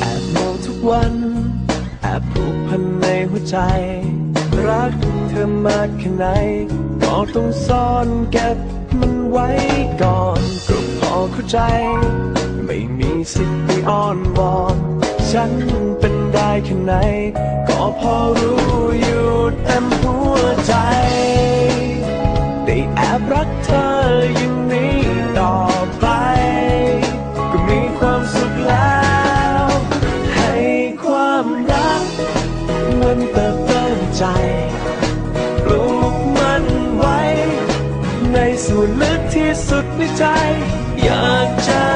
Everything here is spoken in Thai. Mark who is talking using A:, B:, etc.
A: แอบมองทุกวันแอบผูกพันในหัวใจ รักเธอมากแค่ไหนก็ต้องซ่อนเก็บมันไว้ก่อนก็พอเข้าใจ ไม่มีสิทธิ์ไปอ้อนวอน ฉันเป็นได้แค่ไหน ก็พอรู้อยู่เต็มหัวใจ ได้แอบรักเธออย่างนี้ต่อไป ก็มีความสุขแล้ว ให้ความรัก มันเติบโตใจปลูกมันไว้ ในส่วนลึกที่สุดในใจ อยากจะ